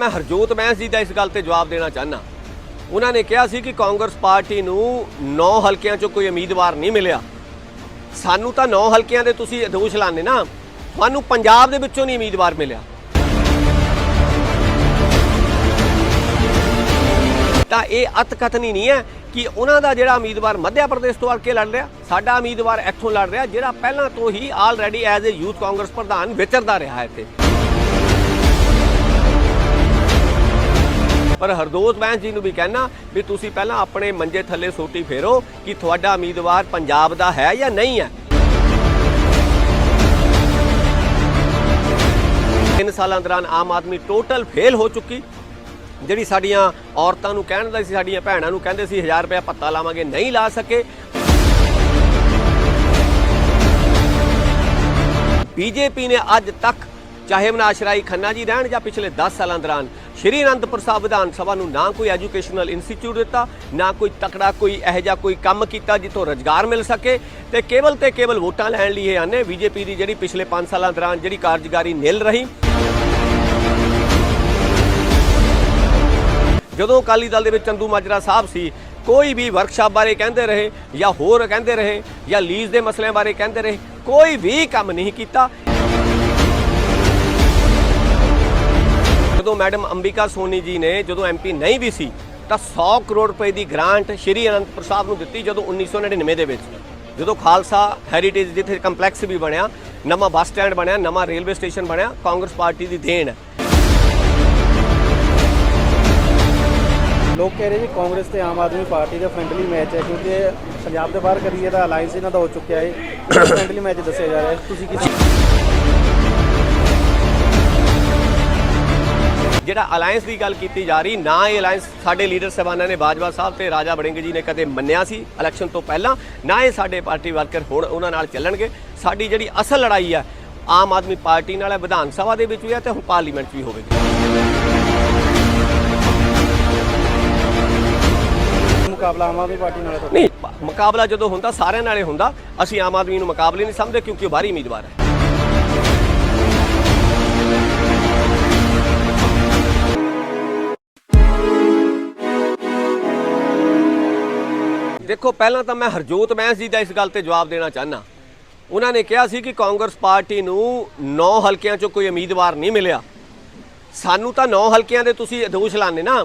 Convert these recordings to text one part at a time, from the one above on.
ਮੈਂ ਹਰਜੋਤ ਬੈਂਸ ਜੀ ਦਾ ਇਸ ਗੱਲ ਤੇ ਜਵਾਬ ਦੇਣਾ ਚਾਹਨਾ ਉਹਨਾਂ ਨੇ ਕਿਹਾ ਸੀ ਕਿ ਕਾਂਗਰਸ ਪਾਰਟੀ ਨੂੰ 9 ਹਲਕਿਆਂ 'ਚੋਂ ਕੋਈ ਉਮੀਦਵਾਰ ਨਹੀਂ ਮਿਲਿਆ। ਸਾਨੂੰ ਤਾਂ 9 ਹਲਕਿਆਂ ਦੇ ਤੁਸੀਂ ਦੋਸ਼ ਲਾਣੇ ਨਾ ਤੁਹਾਨੂੰ ਪੰਜਾਬ ਦੇ ਵਿੱਚੋਂ ਨਹੀਂ ਉਮੀਦਵਾਰ ਮਿਲਿਆ। ਤਾਂ ਇਹ ਅਤਕਥਨੀ ਨਹੀਂ ਹੈ ਕਿ ਉਹਨਾਂ ਦਾ ਜਿਹੜਾ ਉਮੀਦਵਾਰ ਮੱਧਿਆ ਪ੍ਰਦੇਸ਼ ਤੋਂ ਆ ਕੇ ਲੜ ਰਿਹਾ, ਸਾਡਾ ਉਮੀਦਵਾਰ ਇੱਥੋਂ ਲੜ ਰਿਹਾ, ਜਿਹੜਾ ਪਹਿਲਾਂ ਤੋਂ ਹੀ already as a youth Congress ਪ੍ਰਧਾਨ ਵਿਚਰਦਾ ਰਿਹਾ ਇੱਥੇ। ਪਰ ਹਰਦੋਸ ਬੈਂਸ ਜੀ ਨੂੰ ਵੀ ਕਹਿਣਾ ਵੀ ਤੁਸੀਂ ਪਹਿਲਾਂ ਆਪਣੇ ਮੰਜੇ ਥੱਲੇ ਸੋਟੀ ਫੇਰੋ ਕਿ ਤੁਹਾਡਾ ਉਮੀਦਵਾਰ ਪੰਜਾਬ ਦਾ ਹੈ ਜਾਂ ਨਹੀਂ ਹੈ। ਤਿੰਨ ਸਾਲਾਂ ਦੌਰਾਨ ਆਮ ਆਦਮੀ ਟੋਟਲ ਫੇਲ ਹੋ ਚੁੱਕੀ। ਜਿਹੜੀ ਸਾਡੀਆਂ ਔਰਤਾਂ ਨੂੰ ਕਹਿਣ ਦਾ ਸੀ, ਸਾਡੀਆਂ ਭੈਣਾਂ ਨੂੰ ਕਹਿੰਦੇ ਸੀ 1000 ਰੁਪਏ ਪੱਤਾ ਲਾਵਾਂਗੇ, ਨਹੀਂ ਲਾ ਸਕੇ। ਬੀਜੇਪੀ ਨੇ ਅੱਜ ਤੱਕ ਚਾਹੇ ਮਨਾਸ਼ ਰਾਈ ਖੰਨਾ ਜੀ ਰਹਿਣ ਜਾਂ ਪਿਛਲੇ 10 ਸਾਲਾਂ ਦੌਰਾਨ ਸ਼੍ਰੀ ਅਨੰਦਪੁਰ ਸਾਹਿਬ ਵਿਧਾਨ ਸਭਾ ਨੂੰ ਨਾ ਕੋਈ ਐਜੂਕੇਸ਼ਨਲ ਇੰਸਟੀਚਿਊਟ ਦਿੱਤਾ, ਨਾ ਕੋਈ ਤਕੜਾ ਕੋਈ ਇਹੋ ਜਿਹਾ ਕੋਈ ਕੰਮ ਕੀਤਾ ਜਿੱਥੋਂ ਰੋਜ਼ਗਾਰ ਮਿਲ ਸਕੇ ਤੇ ਕੇਵਲ ਤੇ ਕੇਵਲ ਵੋਟਾਂ ਲੈਣ ਲਈ ਇਹ ਆਨੇ ਬੀਜੇਪੀ ਦੀ ਜਿਹੜੀ ਪਿਛਲੇ 5 ਸਾਲਾਂ ਦੌਰਾਨ ਜਿਹੜੀ ਕਾਰਜਕਾਰੀ ਨਿਲ ਰਹੀ। ਜਦੋਂ ਅਕਾਲੀ ਦਲ ਦੇ ਵਿੱਚ ਚੰਦੂ ਮਾਜਰਾ ਸਾਹਿਬ ਸੀ, ਕੋਈ ਵੀ ਵਰਕਸ਼ਾਪ ਬਾਰੇ ਕਹਿੰਦੇ ਰਹੇ ਜਾਂ ਹੋਰ ਕਹਿੰਦੇ ਰਹੇ ਜਾਂ ਲੀਜ਼ ਦੇ ਮਸਲਿਆਂ ਬਾਰੇ ਕਹਿੰਦੇ ਰਹੇ, ਕੋਈ ਵੀ ਕੰਮ ਨਹੀਂ ਕੀਤਾ। ਜਦੋਂ ਮੈਡਮ ਅੰਬਿਕਾ ਸੋਨੀ ਜੀ ਨੇ ਜਦੋਂ ਐਮਪੀ ਨਹੀਂ ਵੀ ਸੀ ਤਾਂ 100 ਕਰੋੜ ਰੁਪਏ ਦੀ ਗ੍ਰਾਂਟ ਸ਼੍ਰੀ ਅਨੰਦਪੁਰ ਸਾਹਿਬ ਨੂੰ ਦਿੱਤੀ ਜਦੋਂ 1999 ਦੇ ਵਿੱਚ। ਜਦੋਂ ਖਾਲਸਾ ਹੈਰੀਟੇਜ ਜਿੱਥੇ ਕੰਪਲੈਕਸ ਵੀ ਬਣਿਆ ਨਵਾਂ ਬੱਸ ਸਟੈਂਡ ਬਣਿਆ ਨਵਾਂ ਰੇਲਵੇ ਸਟੇਸ਼ਨ ਬਣਿਆ ਕਾਂਗਰਸ ਪਾਰਟੀ ਦੀ ਦੇਣ। ਹੈ ਲੋਕ ਕਹਿ ਰਹੇ ਜੀ ਕਾਂਗਰਸ ਤੇ ਆਮ ਆਦਮੀ ਪਾਰਟੀ ਦਾ ਫ੍ਰੈਂਡਲੀ ਮੈਚ ਹੈ ਕਿਉਂਕਿ ਪੰਜਾਬ ਦੇ ਬਾਹਰ ਕਰੀਏ ਤਾਂ ਅਲਾਈਅੰਸ ਇਹਨਾਂ ਦਾ ਹੋ ਚੁੱਕਿਆ ਹੈ। ਫ੍ਰੈਂਡਲੀ ਮੈਚ ਦੱਸਿਆ ਜਾ ਰਿਹਾ ਹੈ। ਤੁਸੀਂ ਕੀ ਜਿਹੜਾ ਅਲਾਈਅੰਸ ਦੀ ਗੱਲ ਕੀਤੀ ਜਾ ਰਹੀ ਨਾ ਇਹ ਅਲਾਈਅੰਸ ਸਾਡੇ ਲੀਡਰ ਸਾਹਿਬਾਨਾਂ ਨੇ ਬਾਜਵਾ ਸਾਹਿਬ ਤੇ ਰਾਜਾ ਵੜਿੰਗ ਜੀ ਨੇ ਕਦੇ ਮੰਨਿਆ ਸੀ ਇਲੈਕਸ਼ਨ ਤੋਂ ਪਹਿਲਾਂ ਨਾ ਇਹ ਸਾਡੇ ਪਾਰਟੀ ਵਰਕਰ ਹੁਣ ਉਹਨਾਂ ਨਾਲ ਚੱਲਣਗੇ ਸਾਡੀ ਜਿਹੜੀ ਅਸਲ ਲੜਾਈ ਹੈ ਆਮ ਆਦਮੀ ਪਾਰਟੀ ਨਾਲ ਹੈ ਵਿਧਾਨ ਸਭਾ ਦੇ ਵਿੱਚ ਵੀ ਹੈ ਤੇ ਹੁਣ ਪਾਰਲੀਮੈਂਟ ਵੀ ਹੋਵੇਗੀ ਮੁਕਾਬਲਾ ਆਮ ਆਦਮੀ ਪਾਰਟੀ ਨਾਲ? ਨਹੀਂ ਮੁਕਾਬਲਾ ਜਦੋਂ ਹੁੰਦਾ ਸਾਰਿਆਂ ਨਾਲੇ ਹੁੰਦਾ ਅਸੀਂ ਆਮ ਆਦਮੀ ਨੂੰ ਮੁਕਾਬਲੇ ਨਹੀਂ ਸਮਝਦੇ ਕਿਉਂਕਿ ਉਹ ਬਾਹਰੀ ਉਮੀਦਵਾਰ ਹੈ ਦੇਖੋ, ਪਹਿਲਾਂ ਤਾਂ ਮੈਂ ਹਰਜੋਤ ਬੈਂਸ ਜੀ ਦਾ ਇਸ ਗੱਲ ਤੇ ਜਵਾਬ ਦੇਣਾ ਚਾਹਨਾ ਉਹਨਾਂ ਨੇ ਕਿਹਾ ਸੀ ਕਿ ਕਾਂਗਰਸ ਪਾਰਟੀ ਨੂੰ 9 ਹਲਕਿਆਂ 'ਚੋਂ ਕੋਈ ਉਮੀਦਵਾਰ ਨਹੀਂ ਮਿਲਿਆ। ਸਾਨੂੰ ਤਾਂ 9 ਹਲਕਿਆਂ ਦੇ ਤੁਸੀਂ ਦੋਸ਼ ਲਾਣੇ ਨਾ,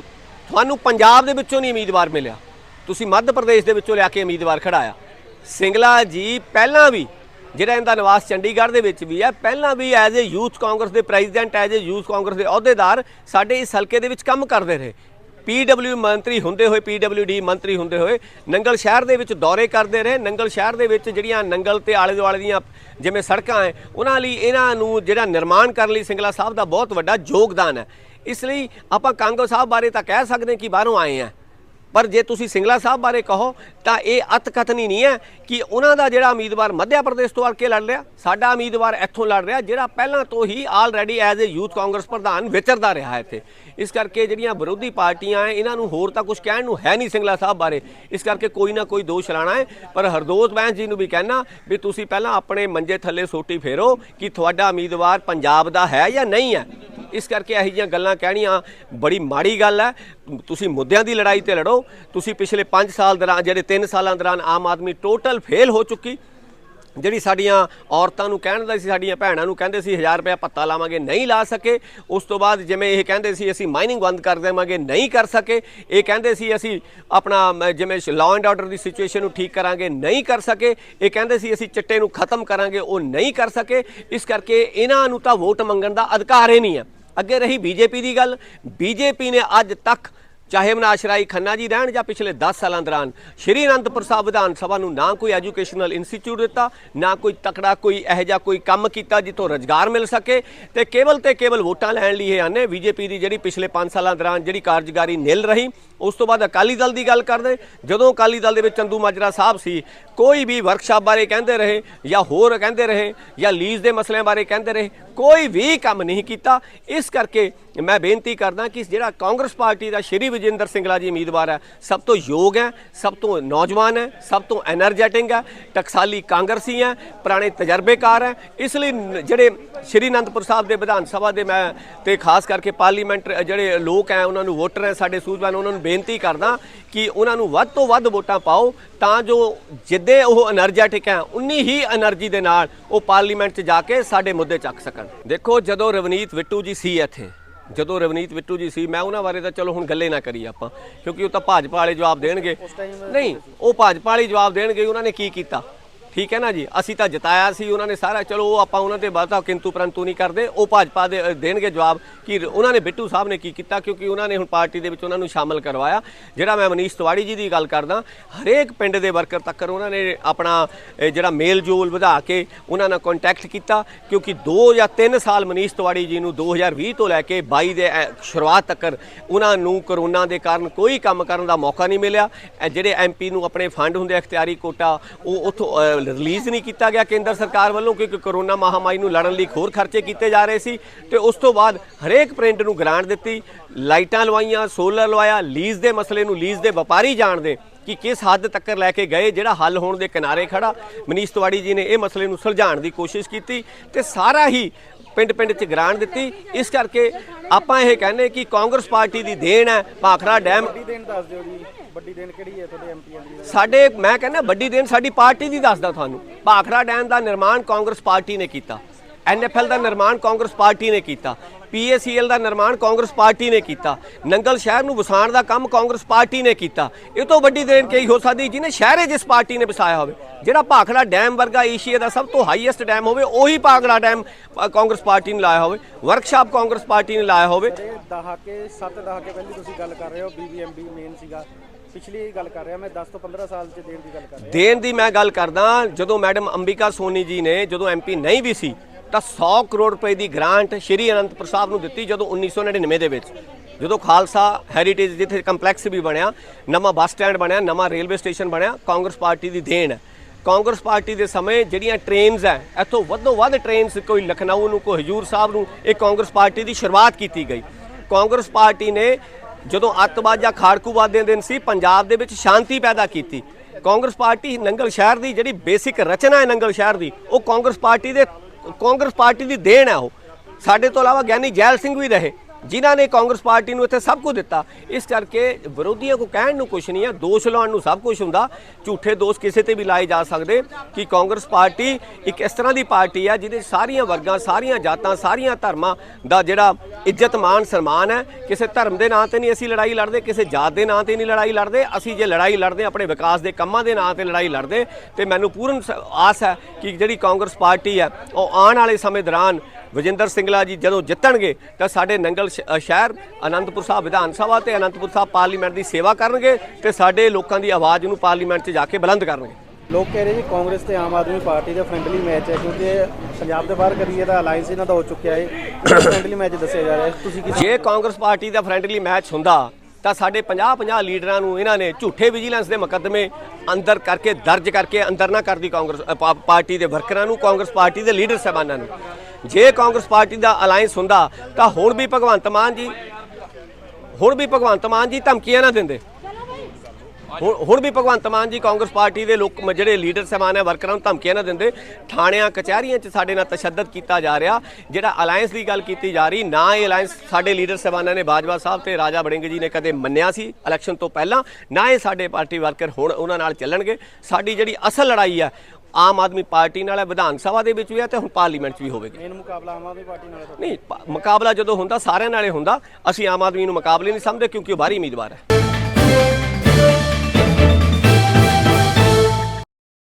ਤੁਹਾਨੂੰ ਪੰਜਾਬ ਦੇ ਵਿੱਚੋਂ ਨਹੀਂ ਉਮੀਦਵਾਰ ਮਿਲਿਆ। ਤੁਸੀਂ ਮੱਧ ਪ੍ਰਦੇਸ਼ ਦੇ ਵਿੱਚੋਂ ਲਿਆ ਕੇ ਉਮੀਦਵਾਰ ਖੜਾਇਆ। ਸਿੰਗਲਾ ਜੀ ਪਹਿਲਾਂ ਵੀ, ਜਿਹੜਾ ਇਹਦਾ ਨਿਵਾਸ ਚੰਡੀਗੜ੍ਹ ਦੇ ਵਿੱਚ ਵੀ ਹੈ, ਪਹਿਲਾਂ ਵੀ ਐਜ਼ ਅ ਯੂਥ ਕਾਂਗਰਸ ਦੇ president as a youth Congress ਦੇ ਅਹੁਦੇਦਾਰ ਸਾਡੇ ਇਸ ਹਲਕੇ ਦੇ ਵਿੱਚ ਕੰਮ ਕਰਦੇ ਰਹੇ। ਪੀਡਬਲਿਊ ਮੰਤਰੀ ਹੁੰਦੇ ਹੋਏ, ਪੀਡਬਲਿਊਡੀ ਮੰਤਰੀ ਹੁੰਦੇ ਹੋਏ ਨੰਗਲ ਸ਼ਹਿਰ ਦੇ ਵਿੱਚ ਦੌਰੇ ਕਰਦੇ ਰਹੇ। ਨੰਗਲ ਸ਼ਹਿਰ ਦੇ ਵਿੱਚ ਜਿਹੜੀਆਂ ਨੰਗਲ ਤੇ ਆਲੇ ਦੁਆਲੇ ਦੀਆਂ ਜਿਵੇਂ ਸੜਕਾਂ ਹੈ ਉਹਨਾਂ ਲਈ ਇਹਨਾਂ ਨੂੰ ਜਿਹੜਾ ਨਿਰਮਾਣ ਕਰਨ ਲਈ ਸਿੰਗਲਾ ਸਾਹਿਬ ਦਾ ਬਹੁਤ ਵੱਡਾ ਯੋਗਦਾਨ ਹੈ ਇਸ ਲਈ ਆਪਾਂ ਕਾਂਗੋ ਸਾਹਿਬ ਬਾਰੇ ਤਾਂ ਕਹਿ ਸਕਦੇ ਹਾਂ ਕਿ ਬਾਹਰੋਂ ਆਏ ਆ। ਪਰ ਜੇ ਤੁਸੀਂ ਸਿੰਗਲਾ ਸਾਹਿਬ ਬਾਰੇ ਕਹੋ, ਤਾਂ ਇਹ ਅਤਕਥਨੀ ਨਹੀਂ ਹੈ ਕਿ ਉਹਨਾਂ ਦਾ ਜਿਹੜਾ ਉਮੀਦਵਾਰ ਮੱਧਿਆ ਪ੍ਰਦੇਸ਼ ਤੋਂ ਆ ਕੇ ਲੜ ਰਿਹਾ, ਸਾਡਾ ਉਮੀਦਵਾਰ ਇੱਥੋਂ ਲੜ ਰਿਹਾ, ਜਿਹੜਾ ਪਹਿਲਾਂ ਤੋਂ ਹੀ already as a youth Congress ਪ੍ਰਧਾਨ ਵਿਚਰਦਾ ਰਿਹਾ ਹੈ ਇੱਥੇ। ਇਸ ਕਰਕੇ ਜਿਹੜੀਆਂ ਵਿਰੋਧੀ ਪਾਰਟੀਆਂ ਹੈ, ਇਹਨਾਂ ਨੂੰ ਹੋਰ ਤਾਂ ਕੁਝ ਕਹਿਣ ਨੂੰ ਹੈ ਨਹੀਂ ਸਿੰਗਲਾ ਸਾਹਿਬ ਬਾਰੇ। ਇਸ ਕਰਕੇ ਕੋਈ ਨਾ ਕੋਈ ਦੋਸ਼ ਲਾਣਾ ਹੈ। ਪਰ ਹਰਦੋਤ ਬੈਂਸ ਜੀ ਨੂੰ ਵੀ ਕਹਿਣਾ ਵੀ ਤੁਸੀਂ ਪਹਿਲਾਂ ਆਪਣੇ ਮੰਜੇ ਥੱਲੇ ਸੋਟੀ ਫੇਰੋ ਕਿ ਤੁਹਾਡਾ ਉਮੀਦਵਾਰ ਪੰਜਾਬ ਦਾ ਹੈ ਜਾਂ ਨਹੀਂ ਹੈ। ਇਸ ਕਰਕੇ ਇਹੋ ਜਿਹੀਆਂ ਗੱਲਾਂ ਕਹਿਣੀਆਂ ਬੜੀ ਮਾੜੀ ਗੱਲ ਹੈ। ਤੁਸੀਂ ਮੁੱਦਿਆਂ ਦੀ ਲੜਾਈ ਤੇ ਲੜੋ। ਤੁਸੀਂ ਪਿਛਲੇ 5 ਸਾਲ ਦੌਰਾਨ, ਜਿਹੜੇ 3 ਸਾਲਾਂ ਦੌਰਾਨ ਆਮ ਆਦਮੀ ਟੋਟਲ ਫੇਲ ਹੋ ਚੁੱਕੀ। ਜਿਹੜੀ ਸਾਡੀਆਂ ਔਰਤਾਂ ਨੂੰ ਕਹਿਣ ਦਾ ਸੀ, ਸਾਡੀਆਂ ਭੈਣਾਂ ਨੂੰ ਕਹਿੰਦੇ ਸੀ 1000 ਰੁਪਏ ਪੱਤਾ ਲਾਵਾਂਗੇ, ਨਹੀਂ ਲਾ ਸਕੇ। ਉਸ ਤੋਂ ਬਾਅਦ ਜਿਵੇਂ ਇਹ ਕਹਿੰਦੇ ਸੀ, ਅਸੀਂ ਮਾਈਨਿੰਗ ਬੰਦ ਕਰ ਦੇਵਾਂਗੇ, ਨਹੀਂ ਕਰ ਸਕੇ। ਇਹ ਕਹਿੰਦੇ ਸੀ, ਅਸੀਂ ਆਪਣਾ ਜਿਵੇਂ ਲਾਅ ਐਂਡ ਆਰਡਰ ਦੀ ਸਿਚੁਏਸ਼ਨ ਨੂੰ ਠੀਕ ਕਰਾਂਗੇ, ਨਹੀਂ ਕਰ ਸਕੇ। ਇਹ ਕਹਿੰਦੇ ਸੀ, ਅਸੀਂ ਚਿੱਟੇ ਨੂੰ ਖਤਮ ਕਰਾਂਗੇ, ਉਹ ਨਹੀਂ ਕਰ ਸਕੇ। ਇਸ ਕਰਕੇ ਇਹਨਾਂ ਨੂੰ ਤਾਂ ਵੋਟ ਮੰਗਣ ਦਾ ਅਧਿਕਾਰ ਹੀ ਨਹੀਂ ਹੈ। ਅੱਗੇ ਰਹੀ ਬੀਜੇਪੀ ਦੀ ਗੱਲ। ਬੀਜੇਪੀ ਨੇ ਅੱਜ ਤੱਕ ਚਾਹੇ ਮਨਾਸ਼ ਰਾਈ ਖੰਨਾ ਜੀ ਰਹਿਣ ਜਾਂ ਪਿਛਲੇ 10 ਸਾਲਾਂ ਦੌਰਾਨ ਸ਼੍ਰੀ ਅਨੰਦਪੁਰ ਸਾਹਿਬ ਵਿਧਾਨ ਸਭਾ ਨੂੰ ਨਾ ਕੋਈ ਐਜੂਕੇਸ਼ਨਲ ਇੰਸਟੀਚਿਊਟ ਦਿੱਤਾ, ਨਾ ਕੋਈ ਤਕੜਾ ਕੋਈ ਇਹੋ ਜਿਹਾ ਕੋਈ ਕੰਮ ਕੀਤਾ ਜਿੱਥੋਂ ਰੋਜ਼ਗਾਰ ਮਿਲ ਸਕੇ ਤੇ ਕੇਵਲ ਤੇ ਕੇਵਲ ਵੋਟਾਂ ਲੈਣ ਲਈ ਇਹ ਆਨੇ ਬੀਜੇਪੀ ਦੀ ਜਿਹੜੀ ਪਿਛਲੇ 5 ਸਾਲਾਂ ਦੌਰਾਨ ਜਿਹੜੀ ਕਾਰਜਕਾਰੀ ਨਿਲ ਰਹੀ, ਉਸ ਤੋਂ ਬਾਅਦ ਅਕਾਲੀ ਦਲ ਦੀ ਗੱਲ ਕਰਦੇ। ਜਦੋਂ ਅਕਾਲੀ ਦਲ ਦੇ ਵਿੱਚ ਚੰਦੂ ਮਾਜਰਾ ਸਾਹਿਬ ਸੀ ਕੋਈ ਵੀ ਵਰਕਸ਼ਾਪ ਬਾਰੇ ਕਹਿੰਦੇ ਰਹੇ ਜਾਂ ਹੋਰ ਕਹਿੰਦੇ ਰਹੇ ਜਾਂ ਲੀਜ਼ ਦੇ ਮਸਲਿਆਂ ਬਾਰੇ ਕਹਿੰਦੇ ਰਹੇ, ਕੋਈ ਵੀ ਕੰਮ ਨਹੀਂ ਕੀਤਾ। ਇਸ ਕਰਕੇ ਮੈਂ ਬੇਨਤੀ ਕਰਦਾ ਕਿ ਜਿਹੜਾ ਕਾਂਗਰਸ ਪਾਰਟੀ ਦਾ ਸ਼੍ਰੀ ਵਿਜਿੰਦਰ ਸਿੰਘਲਾ ਜੀ ਉਮੀਦਵਾਰ ਹੈ, ਸਭ ਤੋਂ ਯੋਗ ਹੈ, ਸਭ ਤੋਂ ਨੌਜਵਾਨ ਹੈ, ਸਭ ਤੋਂ ਐਨਰਜੈਟਿਕ ਹੈ, ਟਕਸਾਲੀ ਕਾਂਗਰਸੀ ਹੈ, ਪੁਰਾਣੇ ਤਜਰਬੇਕਾਰ ਹੈ। ਇਸ ਲਈ ਜਿਹੜੇ ਸ਼੍ਰੀ ਅਨੰਦਪੁਰ ਸਾਹਿਬ ਦੇ ਵਿਧਾਨ ਸਭਾ ਦੇ ਮੈਂ ਤੇ ਖਾਸ ਕਰਕੇ ਪਾਰਲੀਮੈਂਟ ਜਿਹੜੇ ਲੋਕ ਹੈ, ਉਹਨਾਂ ਨੂੰ ਵੋਟਰ ਹੈ, ਸਾਡੇ ਸੂਝਵਾਨ, ਉਹਨਾਂ ਨੂੰ ਬੇਨਤੀ ਕਰਦਾ ਕਿ ਉਹਨਾਂ ਨੂੰ ਵੱਧ ਤੋਂ ਵੱਧ ਵੋਟਾਂ ਪਾਓ ਤਾਂ ਜੋ ਜਿੱਦ ਜਿੱਦੇ ਉਹ એનર્ਜੈਟਿਕ ਹੈ ਉਨੀ ਹੀ એનર્ਜੀ ਦੇ ਨਾਲ ਉਹ ਪਾਰਲੀਮੈਂਟ 'ਚ ਜਾ ਕੇ ਸਾਡੇ ਮੁੱਦੇ ਚੱਕ ਸਕਣ। ਦੇਖੋ ਜਦੋਂ ਰਵਨੀਤ ਵਿੱਟੂ ਜੀ ਸੀ ਇੱਥੇ ਜਦੋਂ ਰਵਨੀਤ ਵਿੱਟੂ ਜੀ ਸੀ ਮੈਂ ਉਹਨਾਂ ਬਾਰੇ ਤਾਂ ਚਲੋ ਹੁਣ ਗੱਲੇ ਨਾ ਕਰੀ ਆਪਾਂ ਕਿਉਂਕਿ ਉਹ ਤਾਂ ਭਾਜਪਾ ਵਾਲੇ ਜਵਾਬ ਦੇਣਗੇ। ਨਹੀਂ ਉਹ ਭਾਜਪਾ ਵਾਲੇ ਜਵਾਬ ਦੇਣਗੇ ਉਹਨਾਂ ਨੇ ਕੀ ਕੀਤਾ? ਠੀਕ ਹੈ ਨਾ ਜੀ? ਅਸੀਂ ਤਾਂ ਜਿਤਾਇਆ ਸੀ, ਉਹਨਾਂ ਨੇ ਸਾਰਾ, ਚਲੋ ਉਹ ਆਪਾਂ ਉਹਨਾਂ ਤੇ ਬਾਤਾਂ ਕਿੰਤੂ ਪਰੰਤੂ ਨਹੀਂ ਕਰਦੇ, ਉਹ ਭਾਜਪਾ ਦੇ ਦੇਣਗੇ ਜਵਾਬ। ਕਿ ਉਹਨਾਂ ਨੇ, ਬਿੱਟੂ ਸਾਹਿਬ ਨੇ ਕੀ ਕੀਤਾ? ਕਿਉਂਕਿ ਉਹਨਾਂ ਨੇ ਹੁਣ ਪਾਰਟੀ ਦੇ ਵਿੱਚ ਉਹਨਾਂ ਨੂੰ ਸ਼ਾਮਲ ਕਰਵਾਇਆ। ਜਿਹੜਾ ਮੈਂ ਮਨੀਸ਼ ਤਿਵਾੜੀ ਜੀ ਦੀ ਗੱਲ ਕਰਦਾ, ਹਰੇਕ ਪਿੰਡ ਦੇ ਵਰਕਰ ਤੱਕ ਉਹਨਾਂ ਨੇ ਆਪਣਾ ਜਿਹੜਾ ਮੇਲ ਜੋਲ ਵਧਾ ਕੇ ਉਹਨਾਂ ਨਾਲ ਕੰਟੈਕਟ ਕੀਤਾ। ਕਿਉਂਕਿ 2 ਜਾਂ 3 ਸਾਲ ਮਨੀਸ਼ ਤਿਵਾੜੀ ਜੀ ਨੂੰ 2020 ਤੋਂ ਲੈ ਕੇ 22 ਦੇ ਐ- ਸ਼ੁਰੂਆਤ ਤੱਕ ਉਹਨਾਂ ਨੂੰ ਕਰੋਨਾ ਦੇ ਕਾਰਨ ਕੋਈ ਕੰਮ ਕਰਨ ਦਾ ਮੌਕਾ ਨਹੀਂ ਮਿਲਿਆ। ਇਹ ਜਿਹੜੇ ਐਮਪੀ ਨੂੰ ਆਪਣੇ ਫੰਡ ਹੁੰਦੇ ਅਖਤਿਆਰੀ ਕੋਟਾ, ਉਹ ਉਥੋਂ ਰਿਲੀਜ਼ ਨਹੀਂ ਕੀਤਾ ਗਿਆ। ਕੇਂਦਰ ਸਰਕਾਰ ਵੱਲੋਂ ਕਿਉਂਕਿ ਕਰੋਨਾ ਮਹਾਮਾਰੀ ਨੂੰ ਲੜਨ ਲਈ ਹੋਰ ਖਰਚੇ ਕੀਤੇ ਜਾ ਰਹੇ ਸੀ ਤੇ ਉਸ ਤੋਂ ਬਾਅਦ ਹਰੇਕ ਪਿੰਡ ਨੂੰ ਗ੍ਰਾਂਟ ਦਿੱਤੀ। ਲਾਈਟਾਂ ਲਵਾਈਆਂ ਸੋਲਰ ਲਵਾਇਆ ਲੀਜ਼ ਦੇ ਮਸਲੇ ਨੂੰ ਲੀਜ਼ ਦੇ ਵਪਾਰੀ ਜਾਣਦੇ ਕਿ ਕਿਸ ਹੱਦ ਤੱਕ ਲੈ ਕੇ ਗਏ, ਜਿਹੜਾ ਹੱਲ ਹੋਣ ਦੇ ਕਿਨਾਰੇ ਖੜਾ। ਮਨੀਸ਼ ਤਿਵਾੜੀ ਜੀ ਨੇ ਇਹ ਮਸਲੇ ਨੂੰ ਸੁਲਝਾਉਣ ਦੀ ਕੋਸ਼ਿਸ਼ ਕੀਤੀ ਤੇ ਸਾਰਾ ਹੀ ਪਿੰਡ ਪਿੰਡ 'ਚ ਗ੍ਰਾਂਟ ਦਿੱਤੀ। ਇਸ ਕਰਕੇ ਆਪਾਂ ਇਹ ਕਹਿੰਦੇ ਕਿ ਕਾਂਗਰਸ ਪਾਰਟੀ ਦੀ ਦੇਣ ਹੈ ਭਾਖੜਾ ਡੈਮ। ਵੱਡੀ ਦੇਣ ਦੱਸ ਦਿਓ ਜੀ। ਵੱਡੀ ਦੇਣ ਕਿਹੜੀ ਹੈ ਤੁਹਾਡੇ ਐਮਪੀਆਂ ਦੀ? ਸਾਡੇ ਮੈਂ ਕਹਿੰਦਾ ਵੱਡੀ ਦੇਣ ਸਾਡੀ ਪਾਰਟੀ ਦੀ ਦੱਸਦਾ ਤੁਹਾਨੂੰ। ਭਾਖੜਾ ਡੈਮ ਦਾ ਨਿਰਮਾਣ ਕਾਂਗਰਸ ਪਾਰਟੀ ਨੇ ਕੀਤਾ। ਐਨਐਫਐਲ ਦਾ ਨਿਰਮਾਣ ਕਾਂਗਰਸ ਪਾਰਟੀ ਨੇ ਕੀਤਾ। ਪੀਏਸੀਐਲ ਦਾ ਨਿਰਮਾਣ ਕਾਂਗਰਸ ਪਾਰਟੀ ਨੇ ਕੀਤਾ। ਨੰਗਲ ਸ਼ਹਿਰ ਨੂੰ ਵਸਾਉਣ ਦਾ ਕੰਮ ਕਾਂਗਰਸ ਪਾਰਟੀ ਨੇ ਕੀਤਾ। ਇਹ ਤੋਂ ਵੱਡੀ ਦੇਣ ਕੀ ਹੋ ਸਕਦੀ ਜਿਹਨੇ ਸ਼ਹਿਰੇ ਜਿਸ ਪਾਰਟੀ ਨੇ ਵਸਾਇਆ ਹੋਵੇ। ਜਿਹੜਾ ਭਾਖੜਾ ਡੈਮ ਵਰਗਾ ਏਸ਼ੀਆ ਦਾ ਸਭ ਤੋਂ ਹਾਈਐਸਟ ਡੈਮ ਹੋਵੇ ਉਹੀ ਭਾਖੜਾ ਡੈਮ ਕਾਂਗਰਸ ਪਾਰਟੀ ਨੇ ਲਾਇਆ ਹੋਵੇ। ਵਰਕਸ਼ਾਪ ਕਾਂਗਰਸ ਪਾਰਟੀ ਨੇ ਲਾਇਆ ਹੋਵੇ। ਦਹਾਕੇ 7 ਦਹਾਕੇ ਪਹਿਲੀ ਤੁਸੀਂ ਗੱਲ ਕਰ ਰਹੇ ਹੋ ਬੀਬੀਐਮਬੀ ਮੇਨ ਸੀਗਾ। ਪਿਛਲੀ ਗੱਲ ਕਰ ਰਿਹਾ ਮੈਂ 10 ਤੋਂ 15 ਸਾਲ ਚ ਦੇਣ ਦੀ ਗੱਲ ਕਰ ਰਿਹਾ। ਦੇਣ ਦੀ ਮੈਂ ਗੱਲ ਕਰਦਾ ਜਦੋਂ ਮੈਡਮ ਅੰਬਿਕਾ ਸੋਨੀ ਜੀ ਨੇ ਜਦੋਂ ਐਮਪੀ ਨਹੀਂ ਵੀ ਸੀ ਤਾਂ 100 ਕਰੋੜ ਰੁਪਏ ਦੀ ਗ੍ਰਾਂਟ ਸ਼੍ਰੀ ਅਨੰਦਪੁਰ ਸਾਹਿਬ ਨੂੰ ਦਿੱਤੀ ਜਦੋਂ 1999 ਦੇ ਵਿੱਚ, ਜਦੋਂ ਖਾਲਸਾ ਹੈਰੀਟੇਜ ਜਿੱਥੇ ਕੰਪਲੈਕਸ ਵੀ ਬਣਿਆ, ਨਵਾਂ ਬੱਸ ਸਟੈਂਡ ਬਣਿਆ, ਨਵਾਂ ਰੇਲਵੇ ਸਟੇਸ਼ਨ ਬਣਿਆ, ਕਾਂਗਰਸ ਪਾਰਟੀ ਦੀ ਦੇਣ। ਹੈ ਕਾਂਗਰਸ ਪਾਰਟੀ ਦੇ ਸਮੇਂ ਜਿਹੜੀਆਂ ਟ੍ਰੇਨਸ ਹੈ, ਇੱਥੋਂ ਵੱਧੋ ਵੱਧ ਟ੍ਰੇਨਸ ਕੋਈ ਲਖਨਊ ਨੂੰ, ਕੋਈ ਹਜੂਰ ਸਾਹਿਬ ਨੂੰ, ਇਹ ਕਾਂਗਰਸ ਪਾਰਟੀ ਦੀ ਸ਼ੁਰੂਆਤ ਕੀਤੀ ਗਈ। ਕਾਂਗਰਸ ਪਾਰਟੀ ਨੇ ਜਦੋਂ ਅੱਤਵਾਦ ਜਾਂ ਖਾੜਕੂਵਾਦ ਦੇ ਦਿਨ ਸੀ, ਪੰਜਾਬ ਦੇ ਵਿੱਚ ਸ਼ਾਂਤੀ ਪੈਦਾ ਕੀਤੀ। ਕਾਂਗਰਸ ਪਾਰਟੀ ਨੰਗਲ ਸ਼ਹਿਰ ਦੀ ਜਿਹੜੀ ਬੇਸਿਕ ਰਚਨਾ ਹੈ ਨੰਗਲ ਸ਼ਹਿਰ ਦੀ, ਉਹ ਕਾਂਗਰਸ ਪਾਰਟੀ ਦੇ ਕਾਂਗਰਸ ਪਾਰਟੀ ਦੀ ਦੇਣ ਹੈ ਉਹ। ਸਾਡੇ ਤੋਂ ਇਲਾਵਾ ਗਿਆਨੀ ਜੈਲ ਸਿੰਘ ਵੀ ਰਹੇ। ਜਿਨ੍ਹਾਂ ਨੇ ਕਾਂਗਰਸ ਪਾਰਟੀ ਨੂੰ ਇੱਥੇ ਸਭ ਕੁਝ ਦਿੱਤਾ, ਇਸ ਕਰਕੇ ਵਿਰੋਧੀਆਂ ਕੋ ਕਹਿਣ ਨੂੰ ਕੁਝ ਨਹੀਂ ਹੈ, ਦੋਸ਼ ਲਾਉਣ ਨੂੰ ਸਭ ਕੁਝ ਹੁੰਦਾ, ਝੂਠੇ ਦੋਸ਼ ਕਿਸੇ ਤੇ ਵੀ ਲਾਏ ਜਾ ਸਕਦੇ ਕਿ ਕਾਂਗਰਸ ਪਾਰਟੀ ਇੱਕ ਇਸ ਤਰ੍ਹਾਂ ਦੀ ਪਾਰਟੀ ਹੈ ਜਿਹਦੇ ਸਾਰੀਆਂ ਵਰਗਾਂ, ਸਾਰੀਆਂ ਜਾਤਾਂ, ਸਾਰੀਆਂ ਧਰਮਾਂ ਦਾ ਜਿਹੜਾ ਇੱਜ਼ਤ ਮਾਨ ਸਨਮਾਨ ਹੈ, ਕਿਸੇ ਧਰਮ ਦੇ ਨਾਂ ਤੇ ਨਹੀਂ ਅਸੀਂ ਲੜਾਈ ਲੜਦੇ, ਕਿਸੇ ਜਾਤ ਦੇ ਨਾਂ ਤੇ ਨਹੀਂ ਲੜਾਈ ਲੜਦੇ, ਅਸੀਂ ਜੇ ਲੜਾਈ ਲੜਦੇ, ਆਪਣੇ ਵਿਕਾਸ ਦੇ ਕੰਮਾਂ ਦੇ ਨਾਂ ਤੇ ਲੜਾਈ ਲੜਦੇ, ਤੇ ਮੈਨੂੰ ਪੂਰਨ ਆਸ ਹੈ ਕਿ ਜਿਹੜੀ ਕਾਂਗਰਸ ਪਾਰਟੀ ਹੈ, ਉਹ ਆਉਣ ਵਾਲੇ ਸਮੇਂ ਦੌਰਾਨ ਵਿਜੇਂਦਰ ਸਿੰਗਲਾ ਜੀ ਜਦੋਂ ਜਿੱਤਣਗੇ ਤਾਂ ਸਾਡੇ ਨੰਗਲ ਸ਼ਹਿਰ ਅਨੰਦਪੁਰ ਸਾਹਿਬ ਵਿਧਾਨ ਸਭਾ ਤੇ ਅਨੰਦਪੁਰ ਸਾਹਿਬ ਪਾਰਲੀਮੈਂਟ ਦੀ ਸੇਵਾ ਕਰਨਗੇ ਤੇ ਸਾਡੇ ਲੋਕਾਂ ਦੀ ਆਵਾਜ਼ ਨੂੰ ਪਾਰਲੀਮੈਂਟ 'ਚ ਜਾ ਕੇ ਬੁਲੰਦ ਕਰਨਗੇ। ਲੋਕ ਕਹਿ ਰਹੇ ਜੀ ਕਾਂਗਰਸ ਤੇ ਆਮ ਆਦਮੀ ਪਾਰਟੀ ਦਾ ਫ੍ਰੈਂਡਲੀ ਮੈਚ ਹੈ ਕਿਉਂਕਿ ਪੰਜਾਬ ਦੇ ਬਾਹਰ ਕਰੀਏ ਤਾਂ ਅਲਾਈਅੰਸ ਇਹਨਾਂ ਦਾ ਹੋ ਚੁੱਕਿਆ ਹੈ। ਫ੍ਰੈਂਡਲੀ ਮੈਚ ਦੱਸਿਆ ਜਾ ਰਿਹਾ ਹੈ। ਤੁਸੀਂ ਕੀ ਜੇ ਕਾਂਗਰਸ ਪਾਰਟੀ ਦਾ ਫ੍ਰੈਂਡਲੀ ਮੈਚ ਹੁੰਦਾ ਤਾਂ ਸਾਡੇ 50-50 ਲੀਡਰਾਂ ਨੂੰ ਇਹਨਾਂ ਨੇ ਝੂਠੇ ਵਿਜੀਲੈਂਸ ਦੇ ਮੁਕੱਦਮੇ ਅੰਦਰ ਕਰਕੇ ਦਰਜ ਕਰਕੇ ਅੰਦਰ ਨਾ ਕਰਦੀ ਕਾਂਗਰਸ ਪਾਰਟੀ ਦੇ ਵਰਕਰਾਂ ਨੂੰ ਕਾਂਗਰਸ ਪਾਰਟੀ ਦੇ ਲੀਡਰ ਸਾਹਿਬਾਨਾਂ ਨੂੰ। ਜੇ ਕਾਂਗਰਸ ਪਾਰਟੀ ਦਾ ਅਲਾਈਅੰਸ ਹੁੰਦਾ, ਤਾਂ ਹੁਣ ਵੀ ਭਗਵੰਤ ਮਾਨ ਜੀ ਹੁਣ ਵੀ ਭਗਵੰਤ ਮਾਨ ਜੀ ਧਮਕੀਆਂ ਨਾ ਦਿੰਦੇ। ਹੁਣ ਹੁਣ ਵੀ ਭਗਵੰਤ ਮਾਨ ਜੀ ਕਾਂਗਰਸ ਪਾਰਟੀ ਦੇ ਲੋਕ ਜਿਹੜੇ ਲੀਡਰ ਸਹਿਬਾਨ ਹੈ ਵਰਕਰਾਂ ਨੂੰ ਧਮਕੀਆਂ ਨਾ ਦਿੰਦੇ। ਥਾਣਿਆਂ, ਕਚਹਿਰੀਆਂ 'ਚ ਸਾਡੇ ਨਾਲ ਤਸ਼ੱਦਦ ਕੀਤਾ ਜਾ ਰਿਹਾ। ਜਿਹੜਾ ਅਲਾਈਅੰਸ ਦੀ ਗੱਲ ਕੀਤੀ ਜਾ ਰਹੀ, ਨਾ ਇਹ ਅਲਾਈਅੰਸ ਸਾਡੇ ਲੀਡਰ ਸਹਿਬਾਨਾਂ ਨੇ ਬਾਜਵਾ ਸਾਹਿਬ ਤੇ ਰਾਜਾ ਬੜਿੰਗ ਜੀ ਨੇ ਕਦੇ ਮੰਨਿਆ ਸੀ ਇਲੈਕਸ਼ਨ ਤੋਂ ਪਹਿਲਾਂ, ਨਾ ਇਹ ਸਾਡੇ ਪਾਰਟੀ ਵਰਕਰ ਹੁਣ ਉਹਨਾਂ ਨਾਲ ਚੱਲਣਗੇ। ਸਾਡੀ ਜਿਹੜੀ ਅਸਲ ਲੜਾਈ ਹੈ ਆਮ ਆਦਮੀ ਪਾਰਟੀ ਨਾਲ ਹੈ ਵਿਧਾਨ ਸਭਾ ਦੇ ਵਿੱਚ ਵੀ ਹੈ ਤੇ ਹੁਣ ਪਾਰਲੀਮੈਂਟ 'ਚ ਵੀ ਹੋਵੇਗੀ। ਮੇਨ ਮੁਕਾਬਲਾ ਆਮ ਆਦਮੀ ਪਾਰਟੀ ਨਾਲ ਨਹੀਂ ਮੁਕਾਬਲਾ ਜਦੋਂ ਹੁੰਦਾ ਸਾਰਿਆਂ ਨਾਲੇ ਹੁੰਦਾ ਅਸੀਂ ਆਮ ਆਦਮੀ ਨੂੰ ਮੁਕਾਬਲੇ ਨਹੀਂ ਸਮਝਦੇ ਕਿਉਂਕਿ ਉਹ ਬਾਹਰੀ ਉਮੀਦਵਾਰ ਹੈ।